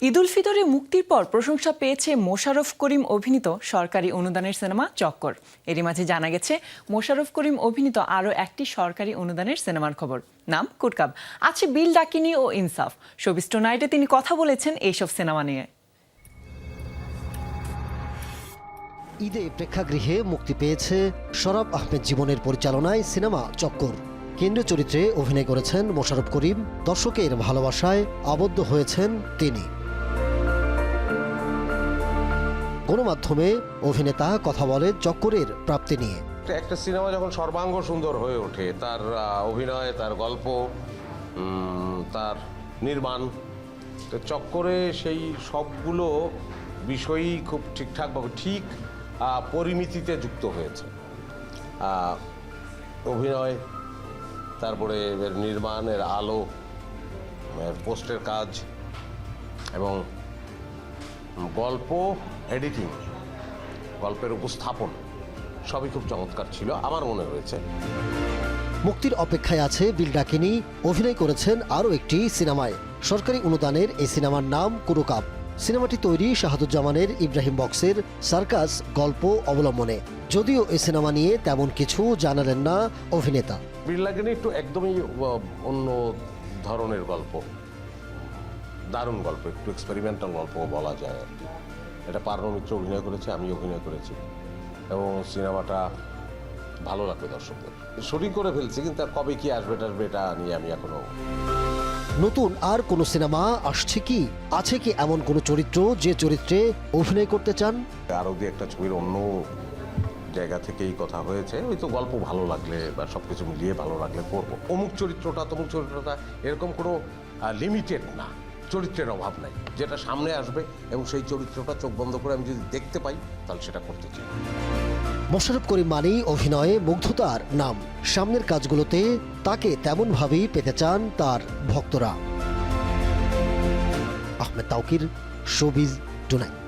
ঈদুল ফিতরে মুক্তির পর প্রশংসা পেয়েছে মোশাররফ করিম অভিনীত সরকারি অনুদানের সিনেমা চক্কর। এরই মাঝে জানা গেছে মোশাররফ করিম অভিনীত আরও একটি সরকারি অনুদানের সিনেমার খবর। নাম কুটকাব আছে বিল ডাকিনি ও ইনসাফ। শোবিস নাইটে তিনি কথা বলেছেন এইসব সিনেমা নিয়ে। ঈদে প্রেক্ষাগৃহে মুক্তি পেয়েছে শরাব আহমেদ জীবনের পরিচালনায় সিনেমা চক্কর। কেন্দ্রীয় চরিত্রে অভিনয় করেছেন মোশাররফ করিম। দর্শকের ভালোবাসায় আবদ্ধ হয়েছেন তিনি। গণমাধ্যমে অভিনেতা, কথা বলে চক্করের প্রাপ্তি নিয়ে। একটা- সিনেমা যখন সর্বাঙ্গ সুন্দর হয়ে ওঠে, তার অভিনয়, তার গল্প তার নির্মাণ, তো চক্করে সেই সবগুলো বিষয়ই খুব ঠিকঠাকভাবে ঠিক পরিমিতিতে যুক্ত হয়েছে। অভিনয়, তারপরে এর নির্মাণ, এর আলো, এর পোস্টের কাজ এবং গল্প এডিটিং গল্পের উপস্থাপন সবই খুব চমৎকার ছিল আমার মনে হয়েছে। মুক্তির অপেক্ষায় আছে বিল ডাকিনি অভিনয় করেছেন আরও একটি সিনেমায়। সরকারি অনুদানের এই সিনেমার নাম কুরুকাপ সিনেমাটি তৈরি শাহাদুজ্জামানের ইব্রাহিম বক্সের সার্কাস গল্প অবলম্বনে। যদিও এই সিনেমা নিয়ে তেমন কিছু জানালেন না অভিনেতা। বিড়লাগিনী একটু একদমই অন্য ধরনের গল্প। দারুণ গল্প একটু এক্সপেরিমেন্টাল গল্প বলা যায় আর কি। এটা পার্ণ মিত্র অভিনয় করেছে আমি অভিনয় করেছি। এবং সিনেমাটা ভালো লাগবে দর্শকদের। শুটিং করে ফেলছি কিন্তু আর কবে কি আসবে টাসবে এটা নিয়ে আমি এখনও নতুন আর কোনো সিনেমা আসছে কি? আছে কি এমন কোনো চরিত্র যে চরিত্রে অভিনয় করতে চান? আরও দু একটা ছবির অন্য জায়গা থেকেই কথা হয়েছে। ওই তো গল্প ভালো লাগলে বা সব কিছু মিলিয়ে ভালো লাগলে করব। অমুক চরিত্রটা তমুক চরিত্রটা এরকম কোনো লিমিটেড না। চরিত্রের অভাব নাই। যেটা সামনে আসবে এবং সেই চরিত্রটা চোখ বন্ধ করে আমি যদি দেখতে পাই, তাহলে সেটা করতে চাই। মোশারফ করিম মানেই অভিনয়ে মুগ্ধতার নাম। সামনের কাজগুলোতে তাকে তেমনভাবেই পেতে চান তার ভক্তরা। Ahmed Tauquir showbiz tonight.